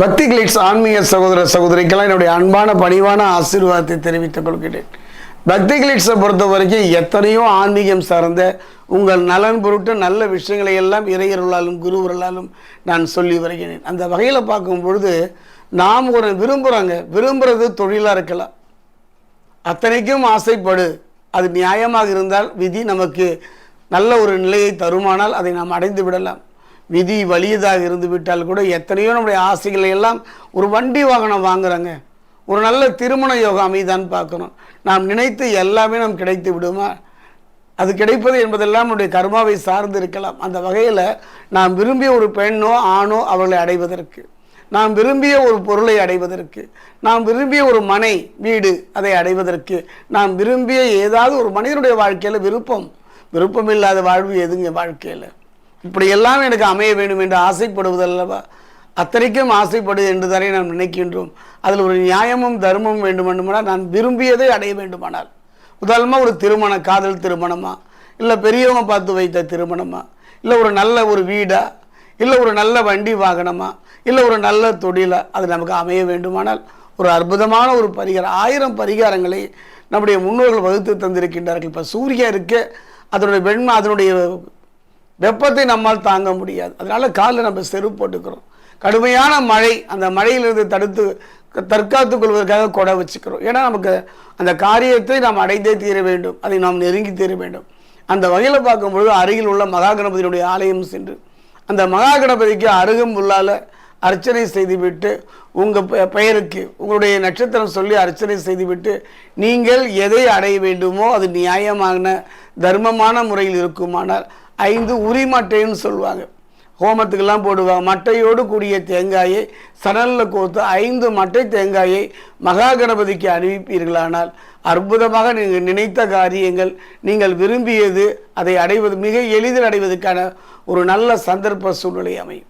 பக்தி கிளிட்ஸ் ஆன்மீக சகோதர சகோதரிக்கெல்லாம் என்னுடைய அன்பான பணிவான ஆசீர்வாதத்தை தெரிவித்துக் கொள்கிறேன். பக்தி கிளிட்ஸை பொறுத்த வரைக்கும் எத்தனையோ ஆன்மீகம் சார்ந்த உங்கள் நலன் பொருட்டு நல்ல விஷயங்களை எல்லாம் இறையர்களாலும் குருவர்களாலும் நான் சொல்லி வருகிறேன். அந்த வகையில் பார்க்கும் பொழுது நாம் ஒரு விரும்புகிறாங்க விரும்புகிறது தொழிலாக இருக்கலாம். அத்தனைக்கும் ஆசைப்படு. அது நியாயமாக இருந்தால் விதி நமக்கு நல்ல ஒரு நிலையை தருமானால் அதை நாம் அடைந்து விடலாம். விதி வலியதாக இருந்து விட்டால் கூட எத்தனையோ நம்முடைய ஆசைகளை எல்லாம் ஒரு வண்டி வாகனம் வாங்குறாங்க. ஒரு நல்ல திருமண யோகம் அமைதான்னு பார்க்கணும். நாம் நினைத்து எல்லாமே நாம் கிடைத்து விடுமா? அது கிடைப்பது என்பதெல்லாம் நம்முடைய கர்மாவை சார்ந்து இருக்கலாம். அந்த வகையில் நாம் விரும்பிய ஒரு பெண்ணோ ஆணோ அவர்களை அடைவதற்கு நாம் விரும்பிய ஒரு பொருளை அடைவதற்கு நாம் விரும்பிய ஒரு மனை வீடு அதை அடைவதற்கு நாம் விரும்பிய ஏதாவது ஒரு மனிதனுடைய வாழ்க்கையில் விருப்பம். விருப்பம் இல்லாத வாழ்வு எதுங்க வாழ்க்கையில்? இப்படி எல்லாம் எனக்கு அமைய வேண்டும் என்று ஆசைப்படுவதல்லவா அத்தனைக்கும் ஆசைப்படுது என்று தானே நாம் நினைக்கின்றோம். அதில் ஒரு நியாயமும் தர்மமும் வேண்டுமென்றுமானால் நான் விரும்பியதை அடைய வேண்டுமானால். உதாரணமாக ஒரு திருமண காதல் திருமணமா? இல்லை பெரியவங்க பார்த்து வைத்த திருமணமா? இல்லை ஒரு நல்ல ஒரு வீடா? இல்லை ஒரு நல்ல வண்டி வாகனமா? இல்லை ஒரு நல்ல தொழிலா? அது நமக்கு அமைய வேண்டுமானால் ஒரு அற்புதமான ஒரு பரிகாரம் ஆயிரம் பரிகாரங்களை நம்முடைய முன்னோர்கள் வகுத்து தந்திருக்கின்றார்கள். இப்போ சூர்யா இருக்க அதனுடைய வெண்மை அதனுடைய வெப்பத்தை நம்மால் தாங்க முடியாது. அதனால் காலில் நம்ம செருப்பு போட்டுக்கிறோம். கடுமையான மழை அந்த மழையிலிருந்து தடுத்து தற்காத்துக் கொள்வதற்காக கொடை வச்சுக்கிறோம். ஏன்னா நமக்கு அந்த காரியத்தை நாம் அடைந்தே தீர வேண்டும். அதை நாம் நெருங்கி தீர வேண்டும். அந்த வகையில் பார்க்கும்பொழுது அருகில் உள்ள மகா கணபதியினுடைய ஆலயம் சென்று அந்த மகா கணபதிக்கு அருகம்புல்லால அர்ச்சனை செய்துவிட்டு உங்கள் பெயருக்கு உங்களுடைய நட்சத்திரம் சொல்லி அர்ச்சனை செய்துவிட்டு நீங்கள் எதை அடைய வேண்டுமோ அது நியாயமான தர்மமான முறையில் இருக்குமானால் ஐந்து உரிமட்டைன்னு சொல்லுவாங்க. ஹோமத்துக்கெல்லாம் போடுவாங்க மட்டையோடு கூடிய தேங்காயை சணலில் கோர்த்து ஐந்து மட்டை தேங்காயை மகா கணபதிக்கு அணிவிப்பீர்களானால் அற்புதமாக நீங்கள் நினைத்த காரியங்கள் நீங்கள் விரும்பியது அதை அடைவது மிக எளிதில் அடைவதற்கான ஒரு நல்ல சந்தர்ப்ப சூழ்நிலை அமையும்.